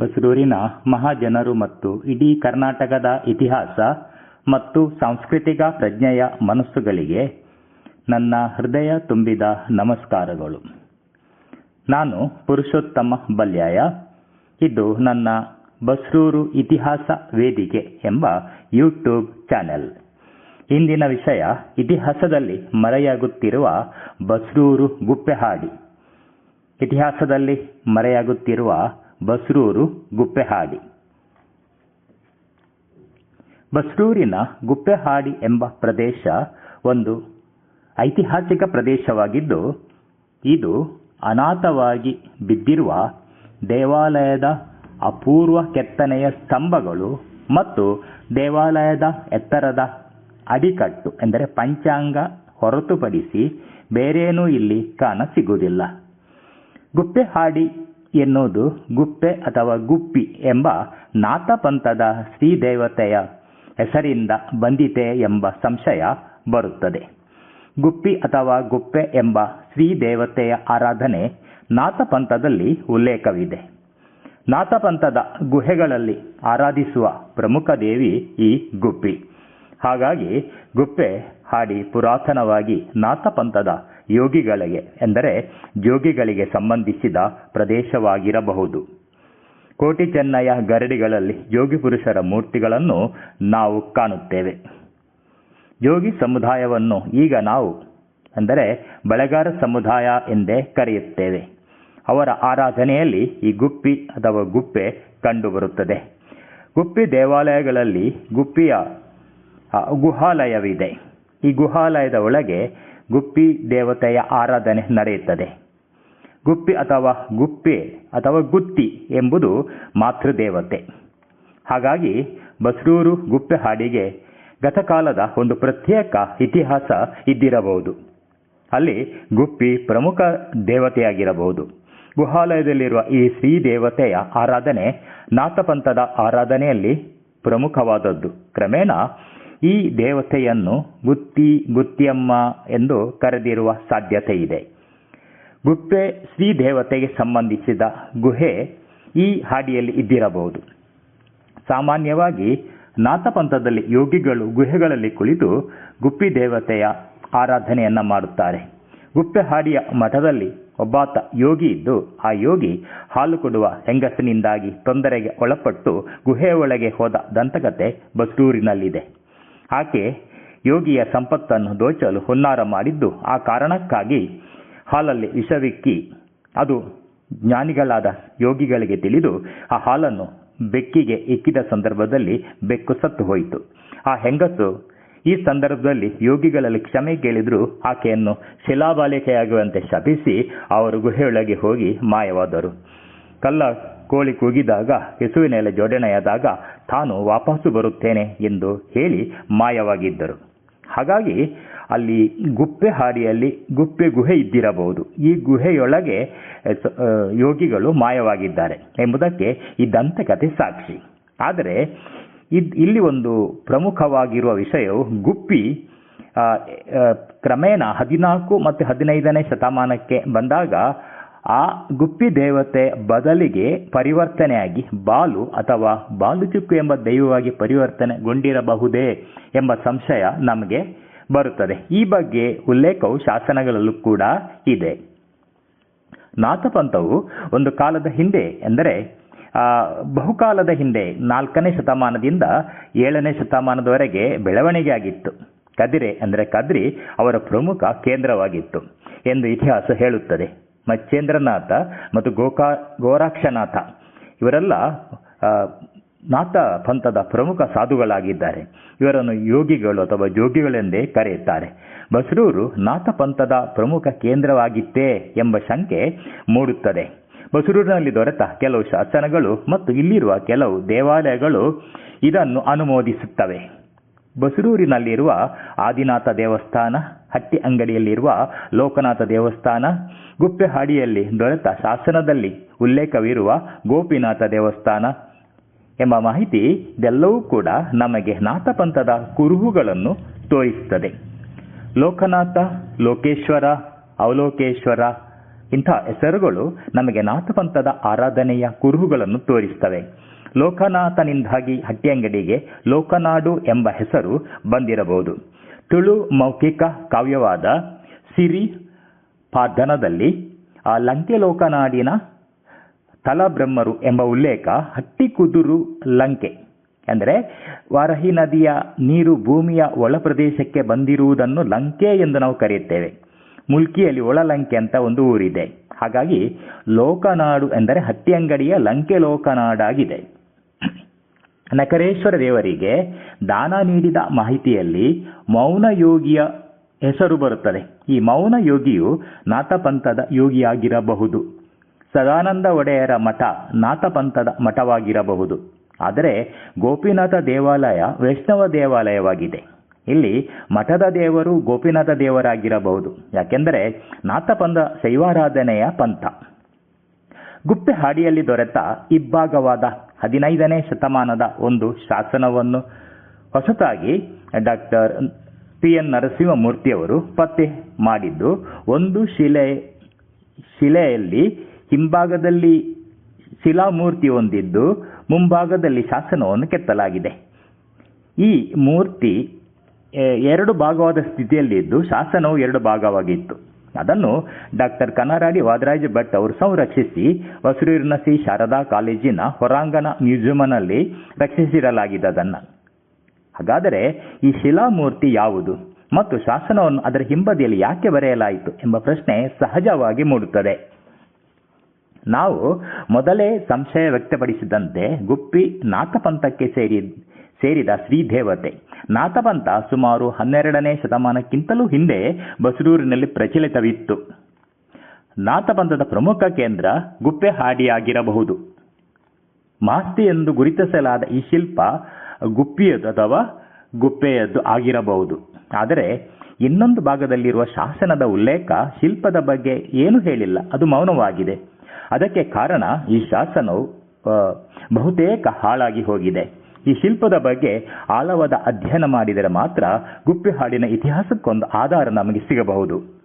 ಬಸರೂರಿನ ಮಹಾಜನರು ಮತ್ತು ಇಡೀ ಕರ್ನಾಟಕದ ಇತಿಹಾಸ ಮತ್ತು ಸಾಂಸ್ಕೃತಿಕ ಪ್ರಜ್ಞೆಯ ಮನಸ್ಸುಗಳಿಗೆ ನನ್ನ ಹೃದಯ ತುಂಬಿದ ನಮಸ್ಕಾರಗಳು. ನಾನು ಪುರುಷೋತ್ತಮ ಬಲ್ಯಾಯ. ಇದು ನನ್ನ ಬಸ್ರೂರು ಇತಿಹಾಸ ವೇದಿಕೆ ಎಂಬ ಯೂಟ್ಯೂಬ್ ಚಾನೆಲ್. ಇಂದಿನ ವಿಷಯ, ಇತಿಹಾಸದಲ್ಲಿ ಮರೆಯಾಗುತ್ತಿರುವ ಬಸ್ರೂರು ಗುಪ್ಪೆಹಾಡಿ. ಇತಿಹಾಸದಲ್ಲಿ ಮರೆಯಾಗುತ್ತಿರುವ ಬಸ್ರೂರು ಗುಪ್ಪೆಹಾಡಿ. ಬಸ್ರೂರಿನ ಗುಪ್ಪೆಹಾಡಿ ಎಂಬ ಪ್ರದೇಶ ಒಂದು ಐತಿಹಾಸಿಕ ಪ್ರದೇಶವಾಗಿದ್ದು, ಇದು ಅನಾಥವಾಗಿ ಬಿದ್ದಿರುವ ದೇವಾಲಯದ ಅಪೂರ್ವ ಕೆತ್ತನೆಯ ಸ್ತಂಭಗಳು ಮತ್ತು ದೇವಾಲಯದ ಎತ್ತರದ ಅಡಿಕಟ್ಟು ಎಂದರೆ ಪಂಚಾಂಗ ಹೊರತುಪಡಿಸಿ ಬೇರೇನೂ ಇಲ್ಲಿ ಕಾಣ ಸಿಗುವುದಿಲ್ಲ ಗುಪ್ಪೆಹಾಡಿ ಎನ್ನುವುದು ಗುಪ್ಪೆ ಅಥವಾ ಗುಪ್ಪಿ ಎಂಬ ನಾಥಪಂಥದ ಶ್ರೀದೇವತೆಯ ಹೆಸರಿಂದ ಬಂದಿತೆ ಎಂಬ ಸಂಶಯ ಬರುತ್ತದೆ. ಗುಪ್ಪಿ ಅಥವಾ ಗುಪ್ಪೆ ಎಂಬ ಶ್ರೀದೇವತೆಯ ಆರಾಧನೆ ನಾಥಪಂಥದಲ್ಲಿ ಉಲ್ಲೇಖವಿದೆ. ನಾಥಪಂಥದ ಗುಹೆಗಳಲ್ಲಿ ಆರಾಧಿಸುವ ಪ್ರಮುಖ ದೇವಿ ಈ ಗುಪ್ಪಿ. ಹಾಗಾಗಿ ಗುಪ್ಪೆ ಹಾಡಿ ಪುರಾತನವಾಗಿ ನಾಥಪಂಥದ ಯೋಗಿಗಳಿಗೆ ಎಂದರೆ ಜೋಗಿಗಳಿಗೆ ಸಂಬಂಧಿಸಿದ ಪ್ರದೇಶವಾಗಿರಬಹುದು. ಕೋಟಿ ಚೆನ್ನಯ ಗರಡಿಗಳಲ್ಲಿ ಜೋಗಿ ಪುರುಷರ ಮೂರ್ತಿಗಳನ್ನು ನಾವು ಕಾಣುತ್ತೇವೆ. ಯೋಗಿ ಸಮುದಾಯವನ್ನು ಈಗ ನಾವು, ಅಂದರೆ ಬಳೆಗಾರ ಸಮುದಾಯ ಎಂದೇ ಕರೆಯುತ್ತೇವೆ. ಅವರ ಆರಾಧನೆಯಲ್ಲಿ ಈ ಗುಪ್ಪಿ ಅಥವಾ ಗುಪ್ಪೆ ಕಂಡುಬರುತ್ತದೆ. ಗುಪ್ಪಿ ದೇವಾಲಯಗಳಲ್ಲಿ ಗುಪ್ಪಿಯ ಗುಹಾಲಯವಿದೆ. ಈ ಗುಹಾಲಯದ ಒಳಗೆ ಗುಪ್ಪಿ ದೇವತೆಯ ಆರಾಧನೆ ನಡೆಯುತ್ತದೆ. ಗುಪ್ಪಿ ಅಥವಾ ಗುಪ್ಪೆ ಅಥವಾ ಗುತ್ತಿ ಎಂಬುದು ಮಾತೃದೇವತೆ. ಹಾಗಾಗಿ ಬಸ್ರೂರು ಗುಪ್ಪೆ ಹಾಡಿಗೆ ಗತಕಾಲದ ಒಂದು ಪ್ರತ್ಯೇಕ ಇತಿಹಾಸ ಇದ್ದಿರಬಹುದು. ಅಲ್ಲಿ ಗುಪ್ಪಿ ಪ್ರಮುಖ ದೇವತೆಯಾಗಿರಬಹುದು. ಗುಹಾಲಯದಲ್ಲಿರುವ ಈ ಶ್ರೀ ದೇವತೆಯ ಆರಾಧನೆ ನಾಥಪಂಥದ ಆರಾಧನೆಯಲ್ಲಿ ಪ್ರಮುಖವಾದದ್ದು. ಕ್ರಮೇಣ ಈ ದೇವತೆಯನ್ನು ಗುತ್ತಿ, ಗುತ್ತಿಯಮ್ಮ ಎಂದು ಕರೆದಿರುವ ಸಾಧ್ಯತೆ ಇದೆ ಗುಪ್ಪೆ ಶ್ರೀ ದೇವತೆಗೆ ಸಂಬಂಧಿಸಿದ ಗುಹೆ ಈ ಹಾಡಿಯಲ್ಲಿ ಇದ್ದಿರಬಹುದು. ಸಾಮಾನ್ಯವಾಗಿ ನಾಥಪಂಥದಲ್ಲಿ ಯೋಗಿಗಳು ಗುಹೆಗಳಲ್ಲಿ ಕುಳಿತು ಗುಪ್ಪಿ ದೇವತೆಯ ಆರಾಧನೆಯನ್ನು ಮಾಡುತ್ತಾರೆ. ಗುಪ್ಪೆ ಹಾಡಿಯ ಮಠದಲ್ಲಿ ಒಬ್ಬಾತ ಯೋಗಿ ಇದ್ದು, ಆ ಯೋಗಿ ಹಾಲು ಕೊಡುವ ಹೆಂಗಸಿನಿಂದಾಗಿ ತೊಂದರೆಗೆ ಒಳಪಟ್ಟು ಗುಹೆಯ ಒಳಗೆ ಹೋದ ದಂತಕತೆ ಬಸ್ರೂರಿನಲ್ಲಿದೆ ಆಕೆ ಯೋಗಿಯ ಸಂಪತ್ತನ್ನು ದೋಚಲು ಹುನ್ನಾರ ಮಾಡಿದ್ದು ಆ ಕಾರಣಕ್ಕಾಗಿ ಹಾಲಲ್ಲಿ ವಿಷವಿಕ್ಕಿ, ಅದು ಜ್ಞಾನಿಗಳಾದ ಯೋಗಿಗಳಿಗೆ ತಿಳಿದು ಆ ಹಾಲನ್ನು ಬೆಕ್ಕಿಗೆ ಇಕ್ಕಿದ ಸಂದರ್ಭದಲ್ಲಿ ಬೆಕ್ಕು ಸತ್ತು ಹೋಯಿತು. ಆ ಹೆಂಗಸು ಈ ಸಂದರ್ಭದಲ್ಲಿ ಯೋಗಿಗಳಲ್ಲಿ ಕ್ಷಮೆ ಕೇಳಿದರೂ ಆಕೆಯನ್ನು ಶಿಲಾಬಾಲಿಕೆಯಾಗುವಂತೆ ಶಪಿಸಿ ಅವರು ಗುಹೆಯೊಳಗೆ ಹೋಗಿ ಮಾಯವಾದರು. ಕಲ್ಲ ಕೋಳಿ ಕೂಗಿದಾಗ ಹೆಸುವಿನೆಲೆ ಜೋಡಣೆಯಾದಾಗ ತಾನು ವಾಪಸ್ಸು ಬರುತ್ತೇನೆ ಎಂದು ಹೇಳಿ ಮಾಯವಾಗಿದ್ದರು. ಹಾಗಾಗಿ ಅಲ್ಲಿ ಗುಪ್ಪೆ ಹಾಡಿಯಲ್ಲಿ ಗುಪ್ಪೆ ಗುಹೆ ಇದ್ದಿರಬಹುದು. ಈ ಗುಹೆಯೊಳಗೆ ಯೋಗಿಗಳು ಮಾಯವಾಗಿದ್ದಾರೆ ಎಂಬುದಕ್ಕೆ ಈ ದಂತಕತೆ ಸಾಕ್ಷಿ. ಆದರೆ ಇಲ್ಲಿ ಒಂದು ಪ್ರಮುಖವಾಗಿರುವ ವಿಷಯವು ಗುಪ್ಪಿ ಕ್ರಮೇಣ ಹದಿನಾಲ್ಕು ಮತ್ತು ಹದಿನೈದನೇ ಶತಮಾನಕ್ಕೆ ಬಂದಾಗ ಆ ಗುಪ್ಪಿ ದೇವತೆ ಬದಲಿಗೆ ಪರಿವರ್ತನೆಯಾಗಿ ಬಾಲು ಅಥವಾ ಬಾಲುಚುಕ್ಕು ಎಂಬ ದೈವವಾಗಿ ಪರಿವರ್ತನೆಗೊಂಡಿರಬಹುದೇ ಎಂಬ ಸಂಶಯ ನಮಗೆ ಬರುತ್ತದೆ. ಈ ಬಗ್ಗೆ ಉಲ್ಲೇಖವು ಶಾಸನಗಳಲ್ಲೂ ಕೂಡ ಇದೆ. ನಾಥಪಂಥವು ಒಂದು ಕಾಲದ ಹಿಂದೆ ಎಂದರೆ ಬಹುಕಾಲದ ಹಿಂದೆ, ನಾಲ್ಕನೇ ಶತಮಾನದಿಂದ ಏಳನೇ ಶತಮಾನದವರೆಗೆ ಬೆಳವಣಿಗೆ ಆಗಿತ್ತು ಕದಿರೆ, ಅಂದರೆ ಕದ್ರಿ ಅವರ ಪ್ರಮುಖ ಕೇಂದ್ರವಾಗಿತ್ತು ಎಂದು ಇತಿಹಾಸ ಹೇಳುತ್ತದೆ. ಮಚ್ಚೇಂದ್ರನಾಥ ಮತ್ತು ಗೋಕಾ ಗೋರಾಕ್ಷನಾಥ. ಇವರೆಲ್ಲ ನಾಥ ಪಂಥದ ಪ್ರಮುಖ ಸಾಧುಗಳಾಗಿದ್ದಾರೆ. ಇವರನ್ನು ಯೋಗಿಗಳು ಅಥವಾ ಜೋಗಿಗಳೆಂದೇ ಕರೆಯುತ್ತಾರೆ. ಬಸರೂರು ನಾಥ ಪಂಥದ ಪ್ರಮುಖ ಕೇಂದ್ರವಾಗಿತ್ತೇ ಎಂಬ ಶಂಕೆ ಮೂಡುತ್ತದೆ. ಬಸರೂರಿನಲ್ಲಿ ದೊರೆತ ಕೆಲವು ಶಾಸನಗಳು ಮತ್ತು ಇಲ್ಲಿರುವ ಕೆಲವು ದೇವಾಲಯಗಳು ಇದನ್ನು ಅನುಮೋದಿಸುತ್ತವೆ. ಬಸರೂರಿನಲ್ಲಿರುವ ಆದಿನಾಥ ದೇವಸ್ಥಾನ, ಹಟ್ಟಿ ಅಂಗಡಿಯಲ್ಲಿರುವ ಲೋಕನಾಥ ದೇವಸ್ಥಾನ, ಗುಪ್ಪೆಹಾಡಿಯಲ್ಲಿ ದೊರೆತ ಶಾಸನದಲ್ಲಿ ಉಲ್ಲೇಖವಿರುವ ಗೋಪಿನಾಥ ದೇವಸ್ಥಾನ ಎಂಬ ಮಾಹಿತಿ ಇದೆಲ್ಲವೂ ಕೂಡ ನಮಗೆ ನಾಥಪಂಥದ ಕುರುಹುಗಳನ್ನು ತೋರಿಸುತ್ತದೆ. ಲೋಕನಾಥ, ಲೋಕೇಶ್ವರ, ಅವಲೋಕೇಶ್ವರ ಇಂಥ ಹೆಸರುಗಳು ನಮಗೆ ನಾಥಪಂಥದ ಆರಾಧನೆಯ ಕುರುಹುಗಳನ್ನು ತೋರಿಸ್ತವೆ ಲೋಕನಾಥನಿಂದಾಗಿ ಹಟ್ಟಿಯಂಗಡಿಗೆ ಲೋಕನಾಡು ಎಂಬ ಹೆಸರು ಬಂದಿರಬಹುದು. ತುಳು ಮೌಖಿಕ ಕಾವ್ಯವಾದ ಸಿರಿ ಪಾದನದಲ್ಲಿ ಆ ಲಂಕೆ ಲೋಕನಾಡಿನ ತಲಬ್ರಹ್ಮರು ಎಂಬ ಉಲ್ಲೇಖ ಹಟ್ಟಿ ಕುದುರು ಲಂಕೆ, ಅಂದರೆ ವಾರಹಿ ನದಿಯ ನೀರು ಭೂಮಿಯ ಒಳ ಪ್ರದೇಶಕ್ಕೆ ಬಂದಿರುವುದನ್ನು ಲಂಕೆ ಎಂದು ನಾವು ಕರೆಯುತ್ತೇವೆ. ಮುಲ್ಕಿಯಲ್ಲಿ ಒಳಲಂಕೆ ಅಂತ ಒಂದು ಊರಿದೆ. ಹಾಗಾಗಿ ಲೋಕನಾಡು ಎಂದರೆ ಹಟ್ಟಿಯಂಗಡಿಯ ಲಂಕೆ ಲೋಕನಾಡಾಗಿದೆ. ನಕರೇಶ್ವರ ದೇವರಿಗೆ ದಾನ ನೀಡಿದ ಮಾಹಿತಿಯಲ್ಲಿ ಮೌನ ಯೋಗಿಯ ಹೆಸರು ಬರುತ್ತದೆ. ಈ ಮೌನ ಯೋಗಿಯು ನಾಥಪಂಥದ ಯೋಗಿಯಾಗಿರಬಹುದು. ಸದಾನಂದ ಒಡೆಯರ ಮಠ ನಾಥಪಂಥದ ಮಠವಾಗಿರಬಹುದು. ಆದರೆ ಗೋಪಿನಾಥ ದೇವಾಲಯ ವೈಷ್ಣವ ದೇವಾಲಯವಾಗಿದೆ. ಇಲ್ಲಿ ಮಠದ ದೇವರು ಗೋಪಿನಾಥ ದೇವರಾಗಿರಬಹುದು. ಯಾಕೆಂದರೆ ನಾಥಪಂಥ ಶೈವಾರಾಧನೆಯ ಪಂಥ. ಗುಪ್ತ ಹಾಡಿಯಲ್ಲಿ ದೊರೆತ ಇಬ್ಬಾಗವಾದ ಹದಿನೈದನೇ ಶತಮಾನದ ಒಂದು ಶಾಸನವನ್ನು ಹೊಸತಾಗಿ ಡಾಕ್ಟರ್ ಪಿ ಎನ್ ನರಸಿಂಹಮೂರ್ತಿಯವರು ಪತ್ತೆ ಮಾಡಿದ್ದು, ಒಂದು ಶಿಲೆ, ಶಿಲೆಯಲ್ಲಿ ಹಿಂಭಾಗದಲ್ಲಿ ಶಿಲಾಮೂರ್ತಿ ಹೊಂದಿದ್ದು, ಮುಂಭಾಗದಲ್ಲಿ ಶಾಸನವನ್ನು ಕೆತ್ತಲಾಗಿದೆ. ಈ ಮೂರ್ತಿ ಎರಡು ಭಾಗವಾದ ಸ್ಥಿತಿಯಲ್ಲಿದ್ದು, ಶಾಸನವು ಎರಡು ಭಾಗವಾಗಿತ್ತು. ಅದನ್ನು ಡಾಕ್ಟರ್ ಕನರಾಡಿ ವಾದರಾಜ ಭಟ್ ಅವರು ಸಂರಕ್ಷಿಸಿ ಹೊಸೂರಿನ ಶ್ರೀ ಶಾರದಾ ಕಾಲೇಜಿನ ಹೊರಾಂಗಣ ಮ್ಯೂಸಿಯಂನಲ್ಲಿ ರಕ್ಷಿಸಿರಲಾಗಿದೆ ಅದನ್ನು ಹಾಗಾದರೆ ಈ ಶಿಲಾಮೂರ್ತಿ ಯಾವುದು ಮತ್ತು ಶಾಸನವನ್ನು ಅದರ ಹಿಂಬದಿಯಲ್ಲಿ ಯಾಕೆ ಬರೆಯಲಾಯಿತು ಎಂಬ ಪ್ರಶ್ನೆ ಸಹಜವಾಗಿ ಮೂಡುತ್ತದೆ. ನಾವು ಮೊದಲೇ ಸಂಶಯ ವ್ಯಕ್ತಪಡಿಸಿದಂತೆ ಗುಪ್ಪಿ ನಾಥಪಂಥಕ್ಕೆ ಸೇರಿ ಸೇರಿದ ಶ್ರೀದೇವತೆ ನಾಥಪಂಥ ಸುಮಾರು ಹನ್ನೆರಡನೇ ಶತಮಾನಕ್ಕಿಂತಲೂ ಹಿಂದೆ ಬಸರೂರಿನಲ್ಲಿ ಪ್ರಚಲಿತವಿತ್ತು. ನಾಥಪಂಥದ ಪ್ರಮುಖ ಕೇಂದ್ರ ಗುಪ್ಪೆಹಾಡಿಯಾಗಿರಬಹುದು. ಮಾಸ್ತಿ ಎಂದು ಗುರುತಿಸಲಾದ ಈ ಶಿಲ್ಪ ಗುಪ್ಪಿಯದು ಅಥವಾ ಗುಪ್ಪೆಯದ್ದು ಆಗಿರಬಹುದು. ಆದರೆ ಇನ್ನೊಂದು ಭಾಗದಲ್ಲಿರುವ ಶಾಸನದ ಉಲ್ಲೇಖ ಶಿಲ್ಪದ ಬಗ್ಗೆ ಏನು ಹೇಳಿಲ್ಲ, ಅದು ಮೌನವಾಗಿದೆ. ಅದಕ್ಕೆ ಕಾರಣ ಈ ಶಾಸನವು ಬಹುತೇಕ ಹಾಳಾಗಿ ಹೋಗಿದೆ. ಈ ಶಿಲ್ಪದ ಬಗ್ಗೆ ಆಳವಾದ ಅಧ್ಯಯನ ಮಾಡಿದರೆ ಮಾತ್ರ ಗುಪ್ಪೆ ಹಾಡಿನ ಇತಿಹಾಸಕ್ಕೊಂದು ಆಧಾರ ನಮಗೆ ಸಿಗಬಹುದು.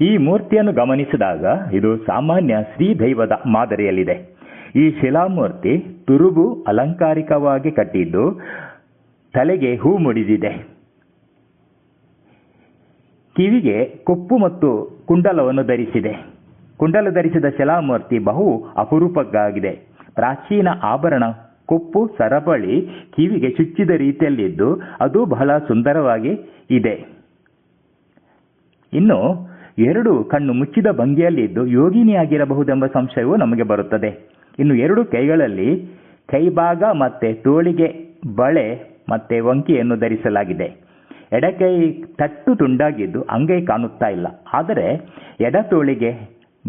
ಈ ಮೂರ್ತಿಯನ್ನು ಗಮನಿಸಿದಾಗ ಇದು ಸಾಮಾನ್ಯ ಶ್ರೀದೈವದ ಮಾದರಿಯಲ್ಲಿದೆ. ಈ ಶಿಲಾಮೂರ್ತಿ ತುರುಬು ಅಲಂಕಾರಿಕವಾಗಿ ಕಟ್ಟಿದ್ದು ತಲೆಗೆ ಹೂ ಮುಡಿದಿದೆ. ಕಿವಿಗೆ ಕೊಪ್ಪು ಮತ್ತು ಕುಂಡಲವನ್ನು ಧರಿಸಿದೆ. ಕುಂಡಲ ಧರಿಸಿದ ಶಿಲಾಮೂರ್ತಿ ಬಹು ಅಪರೂಪಕ್ಕಾಗಿದೆ. ಪ್ರಾಚೀನ ಆಭರಣ ಕೊಪ್ಪು ಸರಪಳಿ ಕಿವಿಗೆ ಚುಚ್ಚಿದ ರೀತಿಯಲ್ಲಿದ್ದು ಅದು ಬಹಳ ಸುಂದರವಾಗಿ ಇದೆ. ಇನ್ನು ಎರಡು ಕಣ್ಣು ಮುಚ್ಚಿದ ಭಂಗಿಯಲ್ಲಿದ್ದು ಯೋಗಿನಿಯಾಗಿರಬಹುದೆಂಬ ಸಂಶಯವು ನಮಗೆ ಬರುತ್ತದೆ. ಇನ್ನು ಎರಡು ಕೈಗಳಲ್ಲಿ ಕೈಭಾಗ ಮತ್ತೆ ತೋಳಿಗೆ ಬಳೆ ಮತ್ತೆ ವಂಕಿಯನ್ನು ಧರಿಸಲಾಗಿದೆ. ಎಡಕೈ ತಟ್ಟು ತುಂಡಾಗಿದ್ದು ಅಂಗೈ ಕಾಣುತ್ತಾ ಇಲ್ಲ. ಆದರೆ ಎಡತೋಳಿಗೆ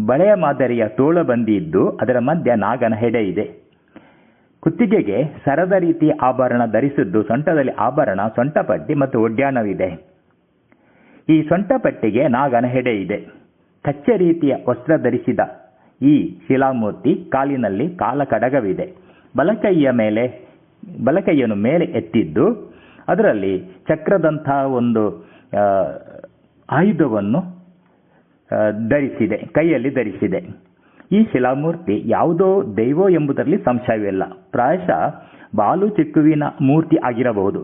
ಬಳೆಯ ಮಾದರಿಯ ತೋಳಬಂದಿ ಇದ್ದು ಅದರ ಮಧ್ಯ ನಾಗನ ಹೆಡೆ ಇದೆ. ಕುತ್ತಿಗೆಗೆ ಸರದ ರೀತಿ ಆಭರಣ ಧರಿಸಿದ್ದು ಸೊಂಟದಲ್ಲಿ ಆಭರಣ ಸೊಂಟಪಟ್ಟಿ ಮತ್ತು ಒಡ್ಯಾಣವಿದೆ ಈ ಸೊಂಟಪಟ್ಟಿಗೆ ನಾಗನ ಹೆಡೆ ಇದೆ. ಕಚ್ಚೆ ರೀತಿಯ ವಸ್ತ್ರ ಧರಿಸಿದ ಈ ಶಿಲಾಮೂರ್ತಿ ಕಾಲಿನಲ್ಲಿ ಕಾಲಕಡಗವಿದೆ. ಬಲಕೈಯ ಮೇಲೆ, ಬಲಕೈಯನ್ನು ಮೇಲೆ ಎತ್ತಿದ್ದು, ಅದರಲ್ಲಿ ಚಕ್ರದಂತಹ ಒಂದು ಆಯುಧವನ್ನು ಧರಿಸಿದೆ, ಕೈಯಲ್ಲಿ ಧರಿಸಿದೆ. ಈ ಶಿಲಾಮೂರ್ತಿ ಯಾವುದೋ ದೈವೋ ಎಂಬುದರಲ್ಲಿ ಸಂಶಯವಿಲ್ಲ ಪ್ರಾಯಶಃ ಬಾಲು ಚಿಕ್ಕುವಿನ ಮೂರ್ತಿ ಆಗಿರಬಹುದು.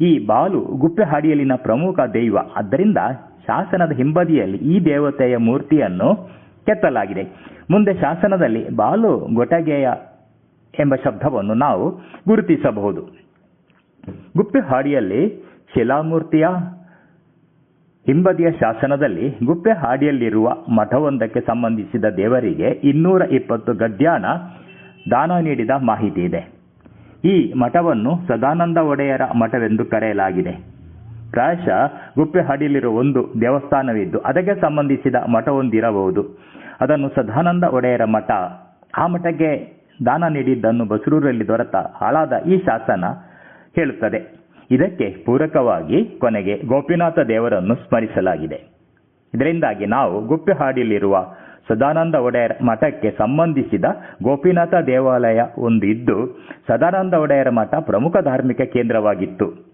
ಈ ಬಾಲು ಗುಪ್ಪೆ ಹಾಡಿಯಲ್ಲಿನ ಪ್ರಮುಖ ದೈವ. ಆದ್ದರಿಂದ ಶಾಸನದ ಹಿಂಬದಿಯಲ್ಲಿ ಈ ದೇವತೆಯ ಮೂರ್ತಿಯನ್ನು ಕೆತ್ತಲಾಗಿದೆ. ಮುಂದೆ ಶಾಸನದಲ್ಲಿ ಬಾಲು ಗೊಟಗೆಯ ಎಂಬ ಶಬ್ದವನ್ನು ನಾವು ಗುರುತಿಸಬಹುದು. ಗುಪ್ಪೆ ಹಾಡಿಯಲ್ಲಿ ಶಿಲಾಮೂರ್ತಿಯ ಹಿಂಬದಿಯ ಶಾಸನದಲ್ಲಿ ಗುಪ್ಪೆ ಹಾಡಿಯಲ್ಲಿರುವ ಮಠವೊಂದಕ್ಕೆ ಸಂಬಂಧಿಸಿದ ದೇವರಿಗೆ ಇನ್ನೂರ ಇಪ್ಪತ್ತು ಗದ್ಯಾನ ದಾನ ನೀಡಿದ ಮಾಹಿತಿ ಇದೆ. ಈ ಮಠವನ್ನು ಸದಾನಂದ ಒಡೆಯರ ಮಠವೆಂದು ಕರೆಯಲಾಗಿದೆ. ಪ್ರಾಯಶಃ ಗುಪ್ಪೆ ಹಾಡಿಯಲ್ಲಿರುವ ಒಂದು ದೇವಸ್ಥಾನವಿದ್ದು ಅದಕ್ಕೆ ಸಂಬಂಧಿಸಿದ ಮಠವೊಂದಿರಬಹುದು. ಅದನ್ನು ಸದಾನಂದ ಒಡೆಯರ ಮಠ, ಆ ಮಠಕ್ಕೆ ದಾನ ನೀಡಿದ್ದನ್ನು ಬಸರೂರಲ್ಲಿ ದೊರೆತ ಹಾಳಾದ ಈ ಶಾಸನ ಹೇಳುತ್ತದೆ. ಇದಕ್ಕೆ ಪೂರಕವಾಗಿ ಕೊನೆಗೆ ಗೋಪಿನಾಥ ದೇವರನ್ನು ಸ್ಮರಿಸಲಾಗಿದೆ. ಇದರಿಂದಾಗಿ ನಾವು ಗುಪ್ಪೆಹಾಡಿಯಲ್ಲಿರುವ ಸದಾನಂದ ಒಡೆಯರ ಮಠಕ್ಕೆ ಸಂಬಂಧಿಸಿದ ಗೋಪಿನಾಥ ದೇವಾಲಯ ಒಂದು ಇದ್ದು, ಸದಾನಂದ ಒಡೆಯರ ಮಠ ಪ್ರಮುಖ ಧಾರ್ಮಿಕ ಕೇಂದ್ರವಾಗಿತ್ತು.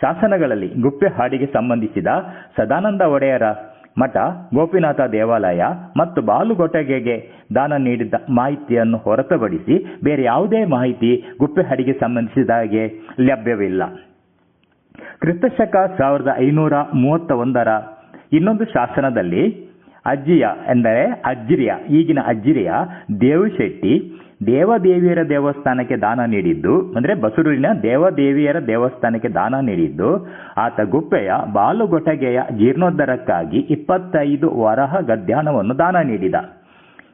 ಶಾಸನಗಳಲ್ಲಿ ಗುಪ್ಪೆಹಾಡಿಗೆ ಸಂಬಂಧಿಸಿದ ಸದಾನಂದ ಒಡೆಯರ ಮಠ, ಗೋಪಿನಾಥ ದೇವಾಲಯ ಮತ್ತು ಬಾಲುಗೊಟಗೆಗೆ ದಾನ ನೀಡಿದ್ದ ಮಾಹಿತಿಯನ್ನು ಹೊರತುಪಡಿಸಿ ಬೇರೆ ಯಾವುದೇ ಮಾಹಿತಿ ಗುಪ್ಪೆಹಡಿಗೆ ಸಂಬಂಧಿಸಿದ ಹಾಗೆ ಲಭ್ಯವಿಲ್ಲ. ಕ್ರಿಸ್ತಶಕ ಸಾವಿರದ ಐನೂರ ಮೂವತ್ತ ಒಂದರ ಇನ್ನೊಂದು ಶಾಸನದಲ್ಲಿ ಅಜ್ಜಿಯ, ಎಂದರೆ ಅಜ್ಜಿರಿಯ, ಈಗಿನ ಅಜ್ಜಿರಿಯ ದೇವಶೆಟ್ಟಿ ದೇವದೇವಿಯರ ದೇವಸ್ಥಾನಕ್ಕೆ ದಾನ ನೀಡಿದ್ದು, ಅಂದರೆ ಬಸರೂರಿನ ದೇವದೇವಿಯರ ದೇವಸ್ಥಾನಕ್ಕೆ ದಾನ ನೀಡಿದ್ದು, ಆತ ಗುಪ್ಪೆಯ ಬಾಲುಗೊಟಗೆಯ ಜೀರ್ಣೋದ್ಧಾರಕ್ಕಾಗಿ ಇಪ್ಪತ್ತೈದು ವರಹ ಗದ್ಯಾನವನ್ನು ದಾನ ನೀಡಿದ.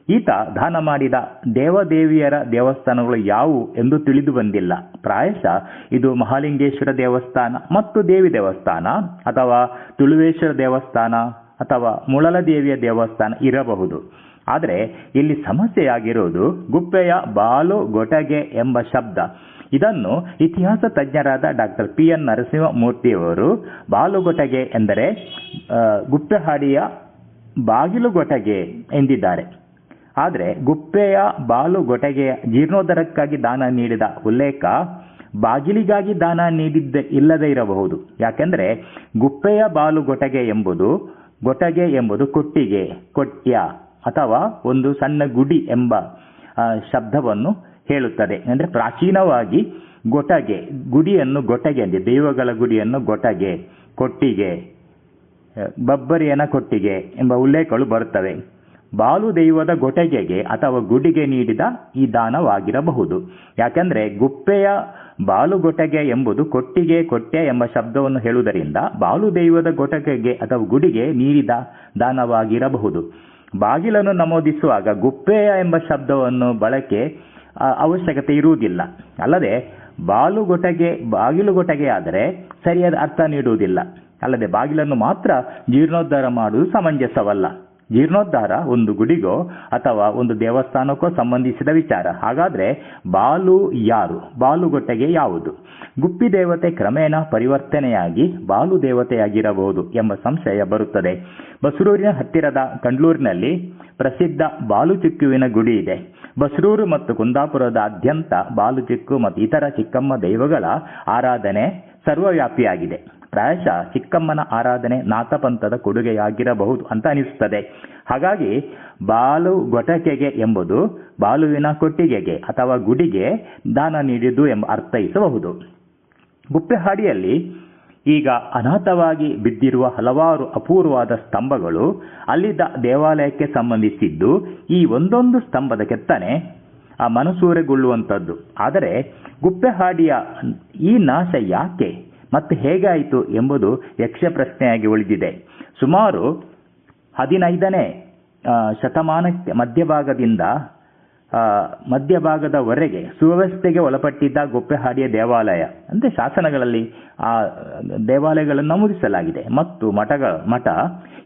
ಈತ ದಾನ ಮಾಡಿದ ದೇವದೇವಿಯರ ದೇವಸ್ಥಾನಗಳು ಯಾವುವು ಎಂದು ತಿಳಿದು ಬಂದಿಲ್ಲ. ಪ್ರಾಯಶಃ ಇದು ಮಹಾಲಿಂಗೇಶ್ವರ ದೇವಸ್ಥಾನ ಮತ್ತು ದೇವಿ ದೇವಸ್ಥಾನ ಅಥವಾ ತುಳುವೇಶ್ವರ ದೇವಸ್ಥಾನ ಅಥವಾ ಮುಳಲದೇವಿಯ ದೇವಸ್ಥಾನ ಇರಬಹುದು. ಆದರೆ ಇಲ್ಲಿ ಸಮಸ್ಯೆಯಾಗಿರುವುದು ಗುಪ್ಪೆಯ ಬಾಲು ಗೊಟಗೆ ಎಂಬ ಶಬ್ದ. ಇದನ್ನು ಇತಿಹಾಸ ತಜ್ಞರಾದ ಡಾಕ್ಟರ್ ಪಿ ಎನ್ ನರಸಿಂಹಮೂರ್ತಿಯವರು ಬಾಲುಗೊಟಗೆ ಎಂದರೆ ಗುಪ್ಪೆಹಾಡಿಯ ಬಾಗಿಲುಗೊಟಗೆ ಎಂದಿದ್ದಾರೆ. ಆದರೆ ಗುಪ್ಪೆಯ ಬಾಲುಗೊಟಗೆಯ ಜೀರ್ಣೋದ್ಧಾರಕ್ಕಾಗಿ ದಾನ ನೀಡಿದ ಉಲ್ಲೇಖ ಬಾಗಿಲಿಗಾಗಿ ದಾನ ನೀಡಿದ್ದ ಇಲ್ಲದೇ ಇರಬಹುದು. ಯಾಕೆಂದರೆ ಗುಪ್ಪೆಯ ಬಾಲುಗೊಟಗೆ ಎಂಬುದು ಗೊಟಗೆ ಎಂಬುದು ಕೊಟ್ಟಿಗೆ, ಕೊಟ್ಯ. ಅಥವಾ ಒಂದು ಸಣ್ಣ ಗುಡಿ ಎಂಬ ಶಬ್ದವನ್ನು ಹೇಳುತ್ತದೆ. ಅಂದರೆ ಪ್ರಾಚೀನವಾಗಿ ಗೊಟಗೆ, ಗುಡಿಯನ್ನು ಗೊಟಗೆ ಅಂದರೆ ದೈವಗಳ ಗುಡಿಯನ್ನು ಗೊಟಗೆ, ಕೊಟ್ಟಿಗೆ ಬಬ್ಬರಿಯನ ಕೊಟ್ಟಿಗೆ ಎಂಬ ಉಲ್ಲೇಖಗಳು ಬರುತ್ತವೆ. ಬಾಲು ದೈವದ ಗೊಟಗೆಗೆ ಅಥವಾ ಗುಡಿಗೆ ನೀಡಿದ ಈ ದಾನವಾಗಿರಬಹುದು. ಯಾಕೆಂದರೆ ಗುಪ್ಪೆಯ ಬಾಲುಗೊಟಗೆ ಎಂಬುದು ಕೊಟ್ಟಿಗೆ, ಕೊಟ್ಟೆ ಎಂಬ ಶಬ್ದವನ್ನು ಹೇಳುವುದರಿಂದ ಬಾಲು ದೈವದ ಗೊಟಗೆಗೆ ಅಥವಾ ಗುಡಿಗೆ ನೀಡಿದ ದಾನವಾಗಿರಬಹುದು. ಬಾಗಿಲನ್ನು ನಮೂದಿಸುವಾಗ ಗುಪ್ಪೆಯ ಎಂಬ ಶಬ್ದವನ್ನು ಬಳಕೆ ಅವಶ್ಯಕತೆ ಇರುವುದಿಲ್ಲ. ಅಲ್ಲದೆ, ಬಾಲುಗೊಟಗೆ, ಬಾಗಿಲುಗೊಟಗೆ ಆದರೆ ಸರಿಯಾದ ಅರ್ಥ ನೀಡುವುದಿಲ್ಲ. ಅಲ್ಲದೆ, ಬಾಗಿಲನ್ನು ಮಾತ್ರ ಜೀರ್ಣೋದ್ಧಾರ ಮಾಡುವುದು ಸಮಂಜಸವಲ್ಲ. ಜೀರ್ಣೋದ್ಧಾರ ಒಂದು ಗುಡಿಗೋ ಅಥವಾ ಒಂದು ದೇವಸ್ಥಾನಕ್ಕೋ ಸಂಬಂಧಿಸಿದ ವಿಚಾರ. ಹಾಗಾದ್ರೆ ಬಾಲು ಯಾರು? ಬಾಲುಗೊಟ್ಟೆಗೆ ಯಾವುದು? ಗುಪ್ಪಿ ದೇವತೆ ಕ್ರಮೇಣ ಪರಿವರ್ತನೆಯಾಗಿ ಬಾಲು ದೇವತೆಯಾಗಿರಬಹುದು ಎಂಬ ಸಂಶಯ ಬರುತ್ತದೆ. ಬಸರೂರಿನ ಹತ್ತಿರದ ಕಂಡ್ಲೂರಿನಲ್ಲಿ ಪ್ರಸಿದ್ಧ ಬಾಲುಚಿಕ್ಕುವಿನ ಗುಡಿ ಇದೆ. ಬಸರೂರು ಮತ್ತು ಕುಂದಾಪುರದಾದ್ಯಂತ ಬಾಲುಚಿಕ್ಕು ಮತ್ತು ಇತರ ಚಿಕ್ಕಮ್ಮ ದೈವಗಳ ಆರಾಧನೆ ಸರ್ವವ್ಯಾಪಿಯಾಗಿದೆ. ಪ್ರಾಯಶಃ ಚಿಕ್ಕಮ್ಮನ ಆರಾಧನೆ ನಾಥಪಂಥದ ಕೊಡುಗೆಯಾಗಿರಬಹುದು ಅಂತ ಅನಿಸುತ್ತದೆ. ಹಾಗಾಗಿ ಬಾಲು ಗೊಟಕೆಗೆ ಎಂಬುದು ಬಾಲುವಿನ ಕೊಟ್ಟಿಗೆಗೆ ಅಥವಾ ಗುಡಿಗೆ ದಾನ ನೀಡಿದ್ದು ಎಂಬ ಅರ್ಥೈಸಬಹುದು ಗುಪ್ಪೆಹಾಡಿಯಲ್ಲಿ ಈಗ ಅನಾಥವಾಗಿ ಬಿದ್ದಿರುವ ಹಲವಾರು ಅಪೂರ್ವವಾದ ಸ್ತಂಭಗಳು ಅಲ್ಲಿದ್ದ ದೇವಾಲಯಕ್ಕೆ ಸಂಬಂಧಿಸಿದ್ದು ಈ ಒಂದೊಂದು ಸ್ತಂಭದ ಕೆತ್ತನೆ ಆ ಮನಸೂರೆಗೊಳ್ಳುವಂಥದ್ದು ಆದರೆ ಗುಪ್ಪೆಹಾಡಿಯ ಈ ನಾಶ ಯಾಕೆ? ಮತ್ತೆ ಹೇಗಾಯಿತು ಎಂಬುದು ಯಕ್ಷ ಪ್ರಶ್ನೆಯಾಗಿ ಉಳಿದಿದೆ. ಸುಮಾರು ಹದಿನೈದನೇ ಶತಮಾನ ಮಧ್ಯಭಾಗದಿಂದ ಮಧ್ಯಭಾಗದವರೆಗೆ ಸುವ್ಯವಸ್ಥೆಗೆ ಒಳಪಟ್ಟಿದ್ದ ಗೊಪ್ಪೆಹಾಡಿಯ ದೇವಾಲಯ, ಅಂದರೆ ಶಾಸನಗಳಲ್ಲಿ ಆ, ದೇವಾಲಯಗಳನ್ನು ನಮೂದಿಸಲಾಗಿದೆ. ಮತ್ತು ಮಠಗಳ ಮಠ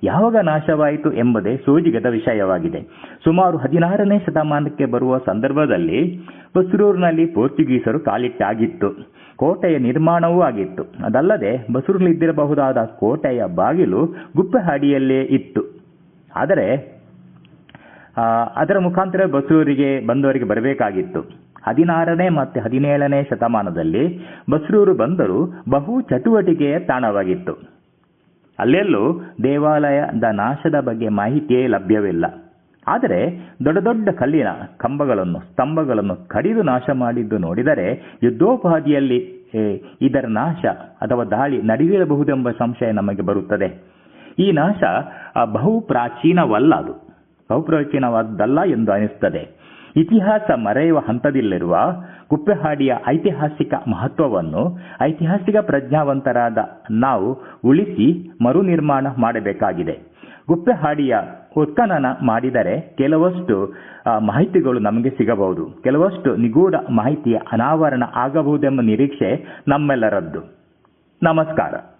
ಯಾವಾಗ ನಾಶವಾಯಿತು ಎಂಬುದೇ ಸೋಜಿಗದ ವಿಷಯವಾಗಿದೆ. ಸುಮಾರು ಹದಿನಾರನೇ ಶತಮಾನಕ್ಕೆ ಬರುವ ಸಂದರ್ಭದಲ್ಲಿ ಬಸರೂರಿನಲ್ಲಿ ಪೋರ್ಚುಗೀಸರು ಕಾಲಿಟ್ಟಾಗಿತ್ತು ಕೋಟೆಯ ನಿರ್ಮಾಣವೂ ಆಗಿತ್ತು. ಅದಲ್ಲದೆ ಬಸರೂರಿನಲ್ಲಿದ್ದಿರಬಹುದಾದ ಕೋಟೆಯ ಬಾಗಿಲು ಗುಪ್ಪೆಹಾಡಿಯಲ್ಲೇ ಇತ್ತು. ಆದರೆ ಅದರ ಮುಖಾಂತರ ಬಸರೂರಿಗೆ ಬಂದವರಿಗೆ ಬರಬೇಕಾಗಿತ್ತು. ಹದಿನಾರನೇ ಮತ್ತು ಹದಿನೇಳನೇ ಶತಮಾನದಲ್ಲಿ ಬಸರೂರು ಬಂದರು. ಬಹು ಚಟುವಟಿಕೆಯ ತಾಣವಾಗಿತ್ತು. ಅಲ್ಲೆಲ್ಲೂ ದೇವಾಲಯದ ನಾಶದ ಬಗ್ಗೆ ಮಾಹಿತಿಯೇ ಲಭ್ಯವಿಲ್ಲ. ಆದರೆ ದೊಡ್ಡ ದೊಡ್ಡ ಕಲ್ಲಿನ ಕಂಬಗಳನ್ನು, ಸ್ತಂಭಗಳನ್ನು ಕಡಿದು ನಾಶ ಮಾಡಿದ್ದು ನೋಡಿದರೆ ಯುದ್ಧೋಪಾದಿಯಲ್ಲಿ ಇದರ ನಾಶ ಅಥವಾ ದಾಳಿ ನಡೆಯಬಹುದೆಂಬ ಸಂಶಯ ನಮಗೆ ಬರುತ್ತದೆ. ಈ ನಾಶ ಬಹು ಪ್ರಾಚೀನವಲ್ಲ ಅದು. ಬಹು ಪ್ರಾಚೀನವಾದ್ದಲ್ಲ ಎಂದು ಅನಿಸುತ್ತದೆ ಇತಿಹಾಸ ಮರೆಯುವ ಹಂತದಲ್ಲಿರುವ ಗುಪ್ಪೆಹಾಡಿಯ ಐತಿಹಾಸಿಕ ಮಹತ್ವವನ್ನು ಐತಿಹಾಸಿಕ ಪ್ರಜ್ಞಾವಂತರಾದ ನಾವು ಉಳಿಸಿ ಮರು ನಿರ್ಮಾಣ ಮಾಡಬೇಕಾಗಿದೆ. ಗುಪ್ಪೆಹಾಡಿಯ ಉತ್ಖನನ ಮಾಡಿದರೆ ಕೆಲವಷ್ಟು ಮಾಹಿತಿಗಳು ನಮಗೆ ಸಿಗಬಹುದು. ಕೆಲವಷ್ಟು ನಿಗೂಢ ಮಾಹಿತಿಯ ಅನಾವರಣ ಆಗಬಹುದೆಂಬ ನಿರೀಕ್ಷೆ ನಮ್ಮೆಲ್ಲರದ್ದು. ನಮಸ್ಕಾರ.